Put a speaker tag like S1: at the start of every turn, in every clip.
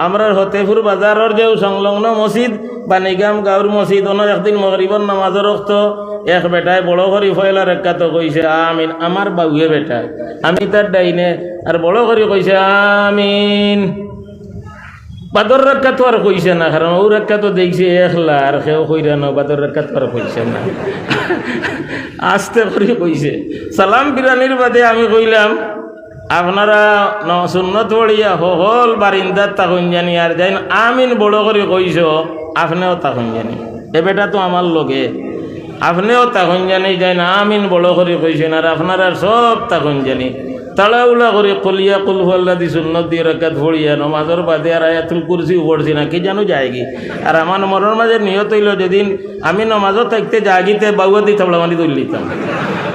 S1: আমরা হতেপুর বাজারের যে সংলগ্ন মসজিদ বানিগাম গাঁর মসজিদ অন্য একদিন মগরিবর নামাজের রক্ত এক বেটায় বড় করি ফয়লার একাত কইছে আমিন আমার বাবুয়ে বেটা আমি তার ডাইনে আর বড় করি কইছে আমিন বাদর রেখা তো আর কইছে না কারণ ও রেখা তো দেখছি একলা আর সেও কইরা না বাদর রেখা তো আর কইছে না। আস্তে করে কইছে সালাম বিরানির বাদে আমি কইলাম আপনারা সুন্নত বড়িয়া হল বারিন্দার তাকুন জানি, আর যাই আমিন বড় করে কইস আপনিও তাকুন জানি। এ বেটা তো আমার লোকে আপনিও তাকুন জানি যাই না আমিন বড় করে কইছেন, আর আপনারা সব তাকুন জানি। তাড়াউলা করে কলিয়া কুলফল্লা দি সুন্নত দিয়ে রাখাত ভরিয়া নমাজর বাদে আর আয়াতুল কুরসি পড়ছি না, কি জানো যায়গি? আর আমার মনের মাঝে নিয়ত হইল যেদিন আমি নমাজও থাকতে জাগিতে বাউয়া দি তাবলা মানি তুল দিতাম।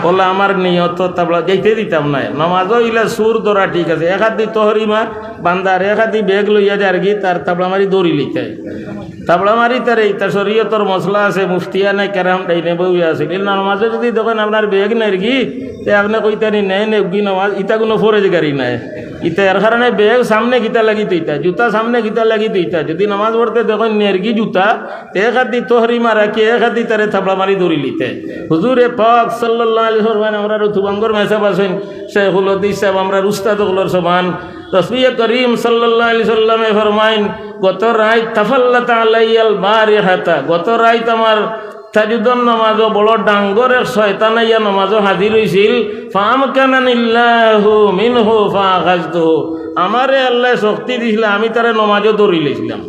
S1: বলে আমার নিয়ত তাবলা যাইতে দিতাম না নমাজও ইলা সুর ধরা ঠিক আছে। এক হাত তহরিমা বান্দার এক হাত বেগ লইয়া যার কি তার তাবলা মারি দৌড়ি লিতে তাবলা মারি তার এই, তার শরীয়তর মশলা আছে মুফতিয়া নাই কেরাম ডাইনে বউয়া আছে। এই নমাজে যদি দেখেন আপনার বেগ নাই কি তে আপনি কইতানি নেই নে, উগি নমাজ ইটা কোনো ফরজ গাড়ি নাই। ইটা এর কারণে বেগ সামনে গীতা লাগি তৈতা, জুতা সামনে গীতা লাগি তৈতা। যদি নামাজ পড়তে দেখেন নেরগি জুতা, তে হাত তহরি মারা কি এক হাত তারে থাবলা মারি দৌড়ি লিতে। হুজুরে পাক সাল্লাল্লাহু আলাইহি ওয়াসাল্লাম, আমরা রুতুবাঙ্গর মেসাব আছেন, শেখুল সাহেব, আমরা উস্তাদগুলোর সমান। তসবিয়ে করিম সাল্লাল্লাহু আলাইহি সাল্লামে ফরমাইন, গত রাত তাফাল্লাত আলাইয়াল বারিহাতা, গত রাত আমার তাজুদন নমাজ বড় ডাঙ্গর এক শয়তানাইয়া নমাজ হাজির হয়েছিল ফাম কানানিল্লাহু মিনহু ফাগাজতুহু আমারে আল্লাহ শক্তি দিছিল, আমি তারে নমাজও দৌড়ি লেছিলাম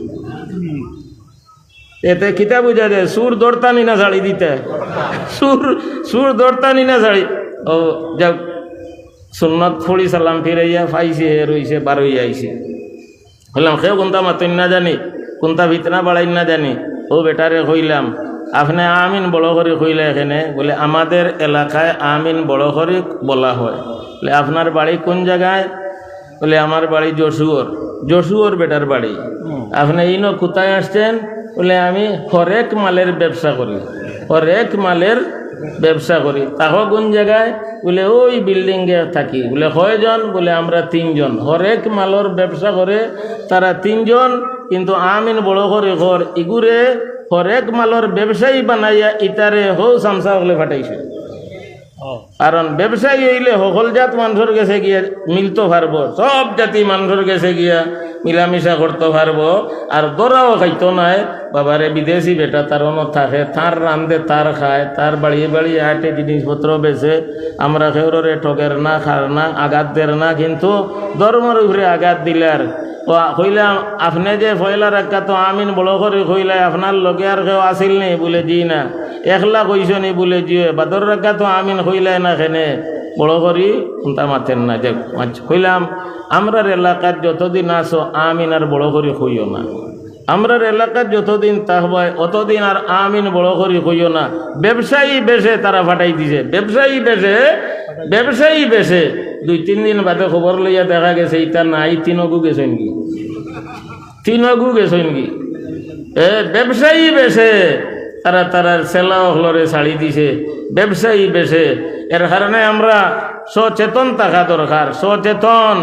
S1: এতে কিতা বুঝা যায়? সুর দৌড়তানি না শাড়ি দিতে। সুর সুর দৌড়তানি না শাড়ি ও, যাক, সুন্নত ফুড়ি সালাম ফিরাইয়া ফাইছে, রইছে, বারোই আইছে। বললাম সেও কোনটা মাতন না জানি, কোনটা ভিতনা বাড়াই না জানি। ও বেটারে কইলাম আপনি আমিন বড় করে কইলে এখানে, বলে আমাদের এলাকায় আমিন বড় করে বলা হয়। বলে আপনার বাড়ি কোন জায়গায়? বলে আমার বাড়ি যশুয়র। যশুয়র বেটার বাড়ি। আপনি ইনো কোথায় আসছেন? বলে আমি হরেক মালের ব্যবসা করি। হরেক মালের ব্যবসা করি। তাহো কোন জায়গায়? বলে ওই বিল্ডিংয়ে থাকি। বলে কয়জন? বলে আমরা তিনজন। হরেক মালর ব্যবসা করে তারা তিনজন, কিন্তু আমিন বড় করে ঘর ইগুরে হরেক মালর ব্যবসায়ী বানাইয়া ইতারে হৌ সামসা হলে ফাটাইছে কারণ ব্যবসায়ী হইলে সকল জাত মানুষের গেছে গিয়া মিলতো পারব সব জাতি মানুষের গেছে গিয়া মিলামিশা করতে পারব আর দরাও খাইতো নাই বাবারে বিদেশি বেটা, তার অন্য থাকে তার রান্ধে, তার খায়, তার বাড়িয়ে বাড়িয়ে হাটে জিনিসপত্র বেছে আমরা খেউরে ঠকের না, খার না, আঘাত দের না, কিন্তু ধর্মের উপরে আঘাত দিলে আর ও কইলাম আপনি যে ফয়লা রাখা, তো আমিন বড় করে কইলাই আপনার লগে আর কেউ আসিল নেই বলে জি না। একলা কইস নি বলে জিও, বাদর রাখা তো আমিন কইলাই না খেনে। বড় করি, কোনটা মাতেন না যে কইলাম আমরার এলাকার যতদিন আসো আমিন আর বড় করে কইও না। আমরার এলাকার যতদিন তাহবায়, অতদিন আর আমিন বড় করি কইও না। ব্যবসায়ী বেশে তারা ফাটাই দিছে। ব্যবসায়ী বেশে ব্যবসায়ী বেশে। দুই, তিন দিন বাদে খবর লইয়া দেখা গেছে, ইটা নাই, তিনগু গেছেন কি? তিনগু গেছেন কি? এ, ব্যবসায়ী বেশে, তারা তারার সেলা হলরে শাড়ি দিছে। ব্যবসায়ী বেশে। এর কারণে আমরা সচেতন থাকা দরকার। সচেতন।